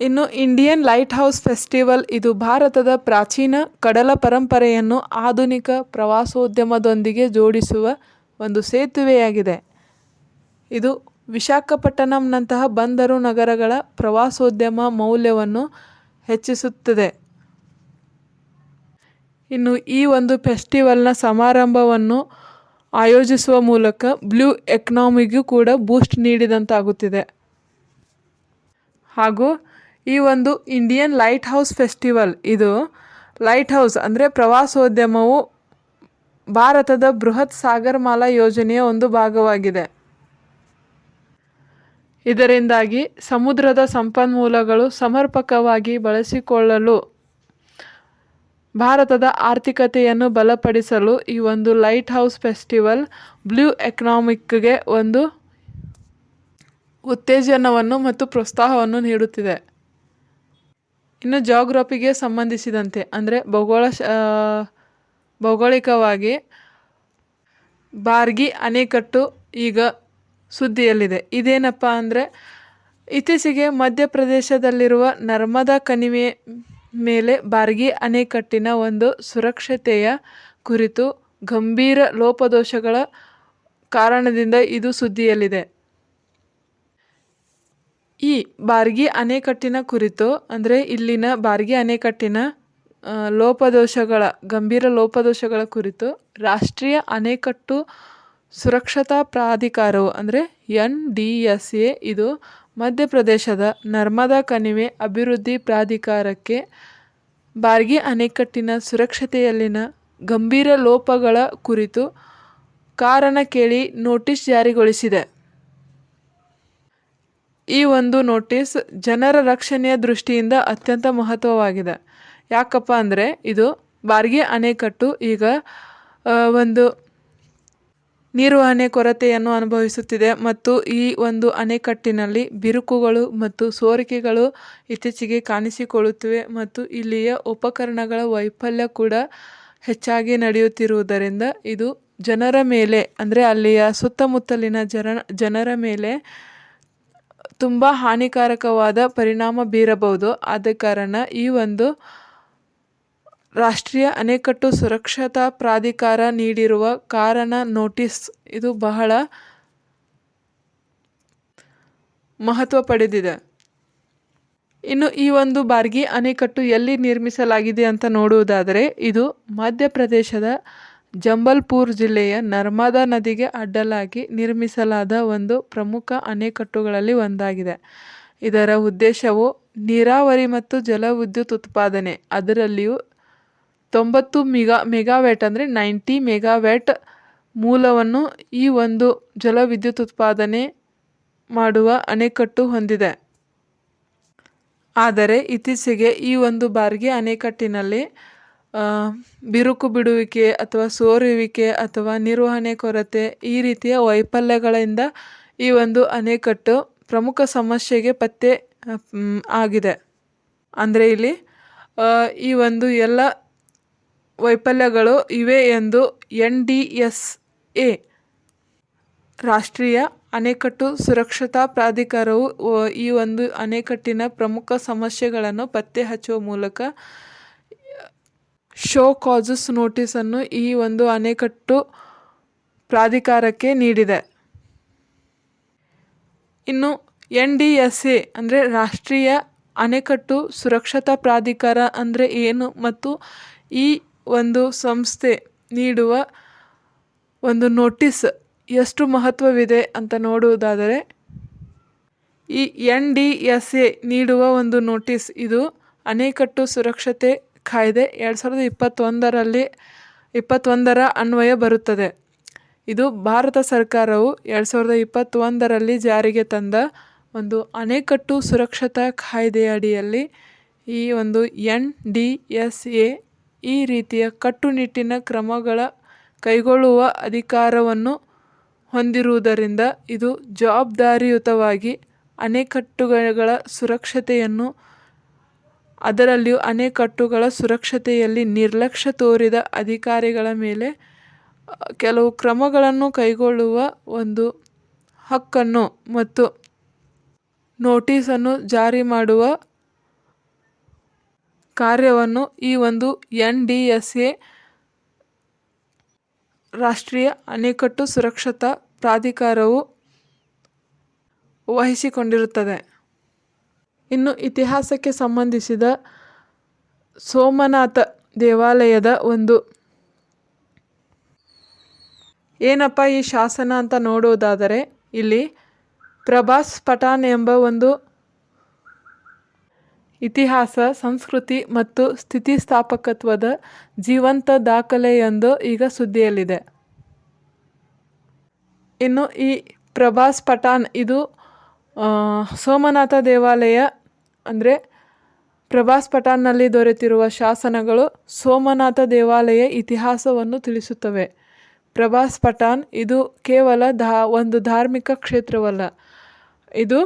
ಇನ್ನು ಇಂಡಿಯನ್ ಲೈಟ್ ಹೌಸ್ ಫೆಸ್ಟಿವಲ್, ಇದು ಭಾರತದ ಪ್ರಾಚೀನ ಕಡಲ ಪರಂಪರೆಯನ್ನು ಆಧುನಿಕ ಪ್ರವಾಸೋದ್ಯಮದೊಂದಿಗೆ ಜೋಡಿಸುವ ಒಂದು ಸೇತುವೆಯಾಗಿದೆ. ಇದು ವಿಶಾಖಪಟ್ಟಣಂನಂತಹ ಬಂದರು ನಗರಗಳ ಪ್ರವಾಸೋದ್ಯಮ ಮೌಲ್ಯವನ್ನು ಹೆಚ್ಚಿಸುತ್ತದೆ. ಇನ್ನು ಈ ಒಂದು ಫೆಸ್ಟಿವಲ್ನ ಸಮಾರಂಭವನ್ನು ಆಯೋಜಿಸುವ ಮೂಲಕ ಬ್ಲೂ ಎಕನಾಮಿಗೂ ಕೂಡ ಬೂಸ್ಟ್ ನೀಡಿದಂತಾಗುತ್ತಿದೆ. ಹಾಗೂ ಈ ಒಂದು ಇಂಡಿಯನ್ ಲೈಟ್ ಹೌಸ್ ಫೆಸ್ಟಿವಲ್, ಇದು ಲೈಟ್ ಹೌಸ್ ಅಂದರೆ ಪ್ರವಾಸೋದ್ಯಮವು ಭಾರತದ ಬೃಹತ್ ಸಾಗರಮಾಲಾ ಯೋಜನೆಯ ಒಂದು ಭಾಗವಾಗಿದೆ. ಇದರಿಂದಾಗಿ ಸಮುದ್ರದ ಸಂಪನ್ಮೂಲಗಳು ಸಮರ್ಪಕವಾಗಿ ಬಳಸಿಕೊಳ್ಳಲು ಭಾರತದ ಆರ್ಥಿಕತೆಯನ್ನು ಬಲಪಡಿಸಲು ಈ ಒಂದು ಲೈಟ್ ಹೌಸ್ ಫೆಸ್ಟಿವಲ್ ಬ್ಲೂ ಎಕನಾಮಿಕ್ಗೆ ಒಂದು ಉತ್ತೇಜನವನ್ನು ಮತ್ತು ಪ್ರೋತ್ಸಾಹವನ್ನು ನೀಡುತ್ತಿದೆ. ಇನ್ನು ಜಾಗ್ರಫಿಗೆ ಸಂಬಂಧಿಸಿದಂತೆ, ಅಂದರೆ ಭೌಗೋಳ ಭೌಗೋಳಿಕವಾಗಿ ಬಾರ್ಗಿ ಅಣೆಕಟ್ಟು ಈಗ ಸುದ್ದಿಯಲ್ಲಿದೆ. ಇದೇನಪ್ಪ ಅಂದರೆ ಇತ್ತೀಚೆಗೆ ಮಧ್ಯಪ್ರದೇಶದಲ್ಲಿರುವ ನರ್ಮದಾ ಕಣಿವೆ ಮೇಲೆ ಬಾರ್ಗಿ ಅಣೆಕಟ್ಟಿನ ಒಂದು ಸುರಕ್ಷತೆಯ ಕುರಿತು ಗಂಭೀರ ಲೋಪದೋಷಗಳ ಕಾರಣದಿಂದ ಇದು ಸುದ್ದಿಯಲ್ಲಿದೆ. ಈ ಬಾರ್ಗಿ ಅಣೆಕಟ್ಟಿನ ಕುರಿತು, ಅಂದರೆ ಇಲ್ಲಿನ ಬಾರ್ಗಿ ಅಣೆಕಟ್ಟಿನ ಲೋಪದೋಷಗಳ, ಗಂಭೀರ ಲೋಪದೋಷಗಳ ಕುರಿತು ರಾಷ್ಟ್ರೀಯ ಅಣೆಕಟ್ಟು ಸುರಕ್ಷತಾ ಪ್ರಾಧಿಕಾರವು, ಅಂದರೆ ಎನ್ ಡಿ ಎಸ್ ಎ, ಇದು ಮಧ್ಯಪ್ರದೇಶದ ನರ್ಮದಾ ಕಣಿವೆ ಅಭಿವೃದ್ಧಿ ಪ್ರಾಧಿಕಾರಕ್ಕೆ ಬಾರ್ಗಿ ಅಣೆಕಟ್ಟಿನ ಸುರಕ್ಷತೆಯಲ್ಲಿನ ಗಂಭೀರ ಲೋಪಗಳ ಕುರಿತು ಕಾರಣ ಕೇಳಿ ನೋಟಿಸ್ ಜಾರಿಗೊಳಿಸಿದೆ. ಈ ಒಂದು ನೋಟಿಸ್ ಜನರ ರಕ್ಷಣೆಯ ದೃಷ್ಟಿಯಿಂದ ಅತ್ಯಂತ ಮಹತ್ವವಾಗಿದೆ. ಯಾಕಪ್ಪ ಅಂದರೆ ಇದು ಬಾರ್ಗಿ ಅಣೆಕಟ್ಟು ಈಗ ಒಂದು ನಿರ್ವಹಣೆ ಕೊರತೆಯನ್ನು ಅನುಭವಿಸುತ್ತಿದೆ ಮತ್ತು ಈ ಒಂದು ಅಣೆಕಟ್ಟಿನಲ್ಲಿ ಬಿರುಕುಗಳು ಮತ್ತು ಸೋರಿಕೆಗಳು ಇತ್ತೀಚೆಗೆ ಕಾಣಿಸಿಕೊಳ್ಳುತ್ತಿವೆ ಮತ್ತು ಇಲ್ಲಿಯ ಉಪಕರಣಗಳ ವೈಫಲ್ಯ ಕೂಡ ಹೆಚ್ಚಾಗಿ ನಡೆಯುತ್ತಿರುವುದರಿಂದ ಇದು ಜನರ ಮೇಲೆ, ಅಂದರೆ ಅಲ್ಲಿಯ ಸುತ್ತಮುತ್ತಲಿನ ಜನ, ಜನರ ಮೇಲೆ ತುಂಬ ಹಾನಿಕಾರಕವಾದ ಪರಿಣಾಮ ಬೀರಬಹುದು. ಆದ ಕಾರಣ ಈ ಒಂದು ರಾಷ್ಟ್ರೀಯ ಅಣೆಕಟ್ಟು ಸುರಕ್ಷತಾ ಪ್ರಾಧಿಕಾರ ನೀಡಿರುವ ಕಾರಣ ನೋಟಿಸ್ ಇದು ಬಹಳ ಮಹತ್ವ ಪಡೆದಿದೆ. ಇನ್ನು ಈ ಒಂದು ಬಾರ್ಗಿ ಅಣೆಕಟ್ಟು ಎಲ್ಲಿ ನಿರ್ಮಿಸಲಾಗಿದೆ ಅಂತ ನೋಡುವುದಾದರೆ ಇದು ಮಧ್ಯಪ್ರದೇಶದ ಜಂಬಲ್ಪುರ್ ಜಿಲ್ಲೆಯ ನರ್ಮದಾ ನದಿಗೆ ಅಡ್ಡಲಾಗಿ ನಿರ್ಮಿಸಲಾದ ಒಂದು ಪ್ರಮುಖ ಅಣೆಕಟ್ಟುಗಳಲ್ಲಿ ಒಂದಾಗಿದೆ. ಇದರ ಉದ್ದೇಶವು ನೀರಾವರಿ ಮತ್ತು ಜಲವಿದ್ಯುತ್ ಉತ್ಪಾದನೆ. ಅದರಲ್ಲಿಯೂ ತೊಂಬತ್ತು ಮೆಗಾ, ಮೆಗಾವ್ಯಾಟ್ ಅಂದರೆ ನೈಂಟಿ ಮೆಗಾವ್ಯಾಟ್ ಮೂಲವನ್ನು ಈ ಒಂದು ಜಲವಿದ್ಯುತ್ ಉತ್ಪಾದನೆ ಮಾಡುವ ಅಣೆಕಟ್ಟು ಹೊಂದಿದೆ. ಆದರೆ ಇತ್ತೀಚೆಗೆ ಈ ಒಂದು ಬಾರಿಗೆ ಅಣೆಕಟ್ಟಿನಲ್ಲಿ ಬಿರುಕು ಬಿಡುವಿಕೆ ಅಥವಾ ಸೋರುವಿಕೆ ಅಥವಾ ನಿರ್ವಹಣೆ ಕೊರತೆ ಈ ರೀತಿಯ ವೈಫಲ್ಯಗಳಿಂದ ಈ ಒಂದು ಅಣೆಕಟ್ಟು ಪ್ರಮುಖ ಸಮಸ್ಯೆಗೆ ಪತ್ತೆ ಆಗಿದೆ. ಅಂದರೆ ಇಲ್ಲಿ ಈ ಒಂದು ಎಲ್ಲ ವೈಫಲ್ಯಗಳು ಇವೆ ಎಂದು ಎನ್ ಡಿ ಎಸ್ ಎ ರಾಷ್ಟ್ರೀಯ ಅಣೆಕಟ್ಟು ಸುರಕ್ಷತಾ ಪ್ರಾಧಿಕಾರವು ಈ ಒಂದು ಅಣೆಕಟ್ಟಿನ ಪ್ರಮುಖ ಸಮಸ್ಯೆಗಳನ್ನು ಪತ್ತೆ ಹಚ್ಚುವ ಮೂಲಕ ಶೋ ಕಾಸಸ್ ನೋಟಿಸನ್ನು ಈ ಒಂದು ಅಣೆಕಟ್ಟು ಪ್ರಾಧಿಕಾರಕ್ಕೆ ನೀಡಿದೆ. ಇನ್ನು ಎನ್ ಡಿ ಎಸ್ ಎ ಅಂದರೆ ರಾಷ್ಟ್ರೀಯ ಅಣೆಕಟ್ಟು ಸುರಕ್ಷತಾ ಪ್ರಾಧಿಕಾರ ಅಂದರೆ ಏನು ಮತ್ತು ಈ ಒಂದು ಸಂಸ್ಥೆ ನೀಡುವ ಒಂದು ನೋಟಿಸ್ ಎಷ್ಟು ಮಹತ್ವವಿದೆ ಅಂತ ನೋಡುವುದಾದರೆ, ಈ ಎನ್ ಡಿ ಎಸ್ ಎ ನೀಡುವ ಒಂದು ನೋಟಿಸ್ ಇದು ಅಣೆಕಟ್ಟು ಸುರಕ್ಷತೆ ಕಾಯ್ದೆ ಎರಡು ಸಾವಿರದ ಇಪ್ಪತ್ತೊಂದರಲ್ಲಿ ಇಪ್ಪತ್ತೊಂದರ ಅನ್ವಯ ಬರುತ್ತದೆ. ಇದು ಭಾರತ ಸರ್ಕಾರವು ಎರಡು ಸಾವಿರದ ಇಪ್ಪತ್ತೊಂದರಲ್ಲಿ ಜಾರಿಗೆ ತಂದ ಒಂದು ಅಣೆಕಟ್ಟು ಸುರಕ್ಷತಾ ಕಾಯ್ದೆಯ ಅಡಿಯಲ್ಲಿ ಈ ಒಂದು ಎನ್ ಡಿ ಎಸ್ ಎ ಈ ರೀತಿಯ ಕಟ್ಟುನಿಟ್ಟಿನ ಕ್ರಮಗಳ ಕೈಗೊಳ್ಳುವ ಅಧಿಕಾರವನ್ನು ಹೊಂದಿರುವುದರಿಂದ ಇದು ಜವಾಬ್ದಾರಿಯುತವಾಗಿ ಅಣೆಕಟ್ಟುಗಳ ಸುರಕ್ಷತೆಯನ್ನು, ಅದರಲ್ಲಿಯೂ ಅಣೆಕಟ್ಟುಗಳ ಸುರಕ್ಷತೆಯಲ್ಲಿ ನಿರ್ಲಕ್ಷ್ಯ ತೋರಿದ ಅಧಿಕಾರಿಗಳ ಮೇಲೆ ಕೆಲವು ಕ್ರಮಗಳನ್ನು ಕೈಗೊಳ್ಳುವ ಒಂದು ಹಕ್ಕನ್ನು ಮತ್ತು ನೋಟಿಸನ್ನು ಜಾರಿ ಮಾಡುವ ಕಾರ್ಯವನ್ನು ಈ ಒಂದು ಎನ್ ಡಿ ಎಸ್ ಎ ರಾಷ್ಟ್ರೀಯ ಅಣೆಕಟ್ಟು ಸುರಕ್ಷತಾ ಪ್ರಾಧಿಕಾರವು ವಹಿಸಿಕೊಂಡಿರುತ್ತದೆ. ಇನ್ನು ಇತಿಹಾಸಕ್ಕೆ ಸಂಬಂಧಿಸಿದ ಸೋಮನಾಥ ದೇವಾಲಯದ ಒಂದು ಏನಪ್ಪ ಈ ಶಾಸನ ಅಂತ ನೋಡುವುದಾದರೆ ಇಲ್ಲಿ ಪ್ರಭಾಸ್ ಪಠಾಣ್ ಎಂಬ ಒಂದು ಇತಿಹಾಸ, ಸಂಸ್ಕೃತಿ ಮತ್ತು ಸ್ಥಿತಿಸ್ಥಾಪಕತ್ವದ ಜೀವಂತ ದಾಖಲೆಯೊಂದು ಈಗ ಸುದ್ದಿಯಲ್ಲಿದೆ. ಇನ್ನು ಈ ಪ್ರಭಾಸ್ ಪಠಾನ್ ಇದು ಸೋಮನಾಥ ದೇವಾಲಯ, ಅಂದರೆ ಪ್ರಭಾಸ್ ಪಠಾನ್ನಲ್ಲಿ ದೊರೆತಿರುವ ಶಾಸನಗಳು ಸೋಮನಾಥ ದೇವಾಲಯ ಇತಿಹಾಸವನ್ನು ತಿಳಿಸುತ್ತವೆ. ಪ್ರಭಾಸ್ ಪಠಾನ್ ಇದು ಕೇವಲ ಧಾ, ಒಂದು ಧಾರ್ಮಿಕ ಕ್ಷೇತ್ರವಲ್ಲ. ಇದು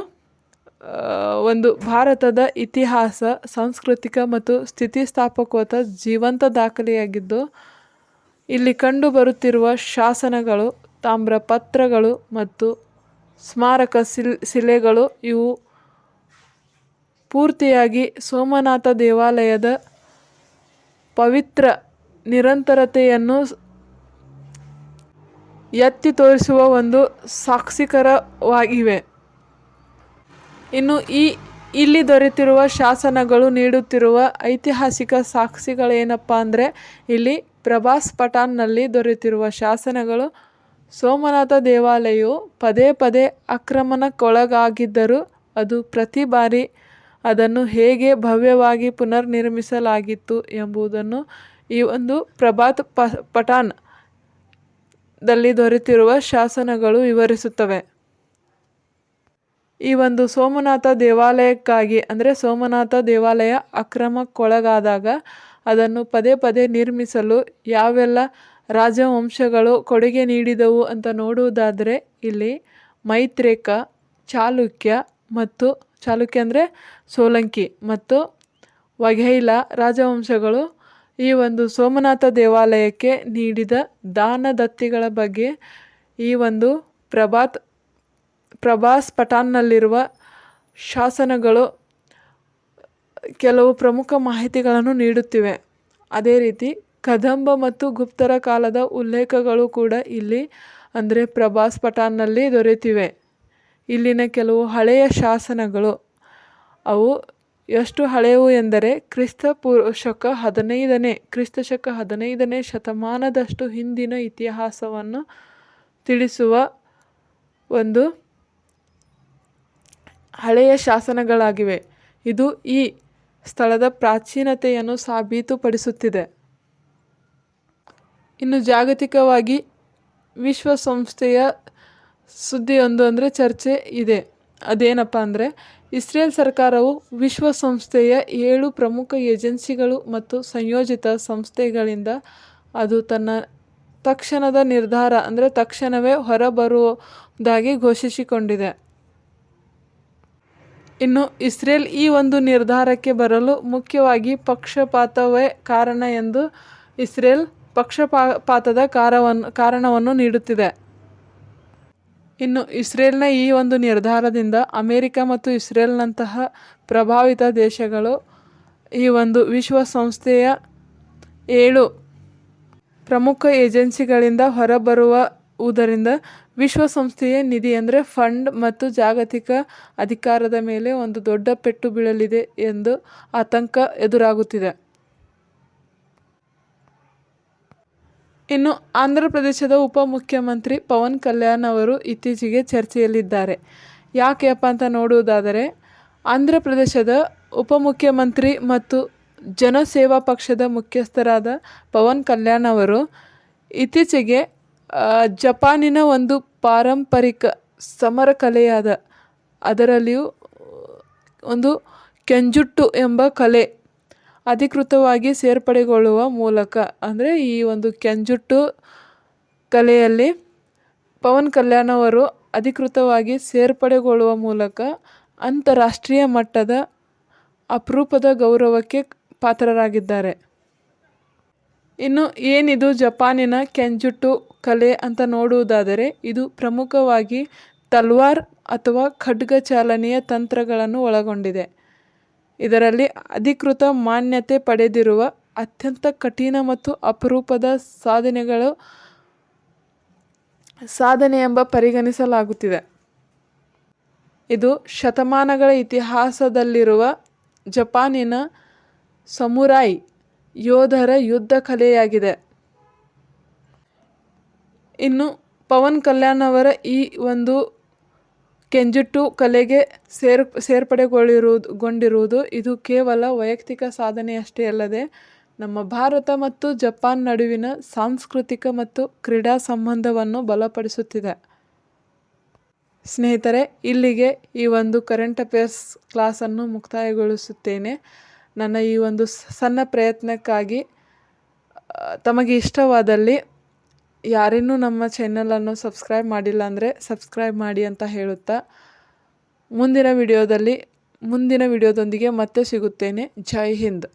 ಒಂದು ಭಾರತದ ಇತಿಹಾಸ, ಸಾಂಸ್ಕೃತಿಕ ಮತ್ತು ಸ್ಥಿತಿಸ್ಥಾಪಕವಾದ ಜೀವಂತ ದಾಖಲೆಯಾಗಿದ್ದು, ಇಲ್ಲಿ ಕಂಡುಬರುತ್ತಿರುವ ಶಾಸನಗಳು, ತಾಮ್ರ ಪತ್ರಗಳು ಮತ್ತು ಸ್ಮಾರಕ ಸಿಲ್, ಶಿಲೆಗಳು ಇವು ಪೂರ್ತಿಯಾಗಿ ಸೋಮನಾಥ ದೇವಾಲಯದ ಪವಿತ್ರ ನಿರಂತರತೆಯನ್ನು ಎತ್ತಿ ತೋರಿಸುವ ಒಂದು ಸಾಕ್ಷಿಕರವಾಗಿವೆ ಇನ್ನು ಈ, ಇಲ್ಲಿ ದೊರೆತಿರುವ ಶಾಸನಗಳು ನೀಡುತ್ತಿರುವ ಐತಿಹಾಸಿಕ ಸಾಕ್ಷಿಗಳೇನಪ್ಪ ಅಂದರೆ, ಇಲ್ಲಿ ಪ್ರಭಾಸ್ ಪಠಾಣ್ನಲ್ಲಿ ದೊರೆತಿರುವ ಶಾಸನಗಳು, ಸೋಮನಾಥ ದೇವಾಲಯವು ಪದೇ ಪದೇ ಆಕ್ರಮಣಕ್ಕೊಳಗಾಗಿದ್ದರೂ ಅದು ಪ್ರತಿ ಬಾರಿ ಅದನ್ನು ಹೇಗೆ ಭವ್ಯವಾಗಿ ಪುನರ್ನಿರ್ಮಿಸಲಾಗಿತ್ತು ಎಂಬುದನ್ನು ಈ ಒಂದು ಪ್ರಭಾತ್ ಪ ಪಠಾನ್ ದಲ್ಲಿ ದೊರೆತಿರುವ ಶಾಸನಗಳು ವಿವರಿಸುತ್ತವೆ. ಈ ಒಂದು ಸೋಮನಾಥ ದೇವಾಲಯಕ್ಕಾಗಿ, ಅಂದರೆ ಸೋಮನಾಥ ದೇವಾಲಯ ಅಕ್ರಮಕ್ಕೊಳಗಾದಾಗ ಅದನ್ನು ಪದೇ ಪದೇ ನಿರ್ಮಿಸಲು ಯಾವೆಲ್ಲ ರಾಜವಂಶಗಳು ಕೊಡುಗೆ ನೀಡಿದವು ಅಂತ ನೋಡುವುದಾದರೆ ಇಲ್ಲಿ ಮೈತ್ರೇಕ, ಚಾಲುಕ್ಯ ಮತ್ತು ಚಾಲುಕ್ಯ ಅಂದರೆ ಸೋಲಂಕಿ ಮತ್ತು ವಘೈಲ ರಾಜವಂಶಗಳು ಈ ಒಂದು ಸೋಮನಾಥ ದೇವಾಲಯಕ್ಕೆ ನೀಡಿದ ದಾನದತ್ತಿಗಳ ಬಗ್ಗೆ ಈ ಒಂದು ಪ್ರಭಾತ್ ಪ್ರಭಾಸ್ ಪಠಾನ್ನಲ್ಲಿರುವ ಶಾಸನಗಳು ಕೆಲವು ಪ್ರಮುಖ ಮಾಹಿತಿಗಳನ್ನು ನೀಡುತ್ತಿವೆ. ಅದೇ ರೀತಿ, ಕದಂಬ ಮತ್ತು ಗುಪ್ತರ ಕಾಲದ ಉಲ್ಲೇಖಗಳು ಕೂಡ ಇಲ್ಲಿ ಅಂದರೆ ಪ್ರಭಾಸ್ ಪಠಾನ್ನಲ್ಲಿ ದೊರೆತಿವೆ. ಇಲ್ಲಿನ ಕೆಲವು ಹಳೆಯ ಶಾಸನಗಳು. ಅವು ಎಷ್ಟು ಹಳೆಯವು ಎಂದರೆ ಕ್ರಿಸ್ತ ಪೂರ್ವ ಶಕ ಹದಿನೈದನೇ, ಕ್ರಿಸ್ತ ಶಕ ಹದಿನೈದನೇ ಶತಮಾನದಷ್ಟು ಹಿಂದಿನ ಇತಿಹಾಸವನ್ನು ತಿಳಿಸುವ ಒಂದು ಹಳೆಯ ಶಾಸನಗಳಾಗಿವೆ. ಇದು ಈ ಸ್ಥಳದ ಪ್ರಾಚೀನತೆಯನ್ನು ಸಾಬೀತುಪಡಿಸುತ್ತಿದೆ. ಇನ್ನು ಜಾಗತಿಕವಾಗಿ ವಿಶ್ವಸಂಸ್ಥೆಯ ಸುದ್ದಿಯೊಂದು ಅಂದರೆ ಚರ್ಚೆ ಇದೆ. ಅದೇನಪ್ಪ ಅಂದರೆ, ಇಸ್ರೇಲ್ ಸರ್ಕಾರವು ವಿಶ್ವಸಂಸ್ಥೆಯ ಏಳು ಪ್ರಮುಖ ಏಜೆನ್ಸಿಗಳು ಮತ್ತು ಸಂಯೋಜಿತ ಸಂಸ್ಥೆಗಳಿಂದ ಅದು ತನ್ನ ತಕ್ಷಣದ ನಿರ್ಧಾರ ಅಂದರೆ ತಕ್ಷಣವೇ ಹೊರಬರುವುದಾಗಿ ಘೋಷಿಸಿಕೊಂಡಿದೆ. ಇನ್ನು ಇಸ್ರೇಲ್ ಈ ಒಂದು ನಿರ್ಧಾರಕ್ಕೆ ಬರಲು ಮುಖ್ಯವಾಗಿ ಪಕ್ಷಪಾತವೇ ಕಾರಣ ಎಂದು ಇಸ್ರೇಲ್ ಪಕ್ಷಪಾತದ ಕಾರಣವನ್ನು ನೀಡುತ್ತಿದೆ. ಇನ್ನು ಇಸ್ರೇಲ್ನ ಈ ಒಂದು ನಿರ್ಧಾರದಿಂದ ಅಮೇರಿಕ ಮತ್ತು ಇಸ್ರೇಲ್ನಂತಹ ಪ್ರಭಾವಿತ ದೇಶಗಳು ಈ ಒಂದು ವಿಶ್ವಸಂಸ್ಥೆಯ ಏಳು ಪ್ರಮುಖ ಏಜೆನ್ಸಿಗಳಿಂದ ಹೊರಬರುವುದರಿಂದ ವಿಶ್ವಸಂಸ್ಥೆಯ ನಿಧಿ ಅಂದರೆ ಫಂಡ್ ಮತ್ತು ಜಾಗತಿಕ ಅಧಿಕಾರದ ಮೇಲೆ ಒಂದು ದೊಡ್ಡ ಪೆಟ್ಟು ಬೀಳಲಿದೆ ಎಂದು ಆತಂಕ ಎದುರಾಗುತ್ತಿದೆ. ಇನ್ನು ಆಂಧ್ರ ಪ್ರದೇಶದ ಉಪಮುಖ್ಯಮಂತ್ರಿ ಪವನ್ ಕಲ್ಯಾಣ್ ಅವರು ಇತ್ತೀಚೆಗೆ ಚರ್ಚೆಯಲ್ಲಿದ್ದಾರೆ. ಯಾಕೆಯಪ್ಪ ಅಂತ ನೋಡುವುದಾದರೆ, ಆಂಧ್ರ ಪ್ರದೇಶದ ಉಪಮುಖ್ಯಮಂತ್ರಿ ಮತ್ತು ಜನಸೇವಾ ಪಕ್ಷದ ಮುಖ್ಯಸ್ಥರಾದ ಪವನ್ ಕಲ್ಯಾಣ್ ಅವರು ಇತ್ತೀಚೆಗೆ ಜಪಾನಿನ ಒಂದು ಪಾರಂಪರಿಕ ಸಮರ ಕಲೆಯಾದ ಅದರಲ್ಲಿಯೂ, ಒಂದು ಕೆಂಜುಟ್ಟು ಎಂಬ ಕಲೆ ಅಧಿಕೃತವಾಗಿ ಸೇರ್ಪಡೆಗೊಳ್ಳುವ ಮೂಲಕ, ಅಂದರೆ ಈ ಒಂದು ಕೆಂಜುಟ್ಟು ಕಲೆಯಲ್ಲಿ ಪವನ್ ಕಲ್ಯಾಣ್ ಅವರು ಅಧಿಕೃತವಾಗಿ ಸೇರ್ಪಡೆಗೊಳ್ಳುವ ಮೂಲಕ ಅಂತಾರಾಷ್ಟ್ರೀಯ ಮಟ್ಟದ ಅಪರೂಪದ ಗೌರವಕ್ಕೆ ಪಾತ್ರರಾಗಿದ್ದಾರೆ. ಇನ್ನು ಏನಿದು ಜಪಾನಿನ ಕೆಂಜುಟ್ಟು ಕಲೆ ಅಂತ ನೋಡುವುದಾದರೆ, ಇದು ಪ್ರಮುಖವಾಗಿ ತಲ್ವಾರ್ ಅಥವಾ ಖಡ್ಗ ಚಾಲನೆಯ ತಂತ್ರಗಳನ್ನು ಒಳಗೊಂಡಿದೆ. ಇದರಲ್ಲಿ ಅಧಿಕೃತ ಮಾನ್ಯತೆ ಪಡೆದಿರುವ ಅತ್ಯಂತ ಕಠಿಣ ಮತ್ತು ಅಪರೂಪದ ಸಾಧನೆಗಳು ಸಾಧನೆ ಎಂಬ ಪರಿಗಣಿಸಲಾಗುತ್ತಿದೆ. ಇದು ಶತಮಾನಗಳ ಇತಿಹಾಸದಲ್ಲಿರುವ ಜಪಾನಿನ ಸಮುರಾಯ್ ಯೋಧರ ಯುದ್ಧ ಕಲೆಯಾಗಿದೆ. ಇನ್ನು ಪವನ್ ಕಲ್ಯಾಣ್ ಅವರ ಈ ಒಂದು ಕೆಂಜುಟ್ಟು ಕಲೆಗೆ ಸೇರ್, ಸೇರ್ಪಡೆಗೊಳ್ಳಿರುವುದು, ಗೊಂಡಿರುವುದು ಇದು ಕೇವಲ ವೈಯಕ್ತಿಕ ಸಾಧನೆಯಷ್ಟೇ ಅಲ್ಲದೆ, ನಮ್ಮ ಭಾರತ ಮತ್ತು ಜಪಾನ್ ನಡುವಿನ ಸಾಂಸ್ಕೃತಿಕ ಮತ್ತು ಕ್ರೀಡಾ ಸಂಬಂಧವನ್ನು ಬಲಪಡಿಸುತ್ತಿದೆ. ಸ್ನೇಹಿತರೆ, ಇಲ್ಲಿಗೆ ಈ ಒಂದು ಕರೆಂಟ್ ಅಫೇರ್ಸ್ ಕ್ಲಾಸನ್ನು ಮುಕ್ತಾಯಗೊಳಿಸುತ್ತೇನೆ. ನನ್ನ ಈ ಒಂದು ಸಣ್ಣ ಪ್ರಯತ್ನಕ್ಕಾಗಿ ತಮಗೆ ಇಷ್ಟವಾದಲ್ಲಿ ಯಾರಿನ್ನೂ ನಮ್ಮ ಚಾನಲನ್ನು ಸಬ್ಸ್ಕ್ರೈಬ್ ಮಾಡಿಲ್ಲ ಅಂದರೆ ಸಬ್ಸ್ಕ್ರೈಬ್ ಮಾಡಿ ಅಂತ ಹೇಳುತ್ತಾ, ಮುಂದಿನ ವಿಡಿಯೋದಲ್ಲಿ ಮುಂದಿನ ವಿಡಿಯೋದೊಂದಿಗೆ ಮತ್ತೆ ಸಿಗುತ್ತೇನೆ. ಜೈ ಹಿಂದ್.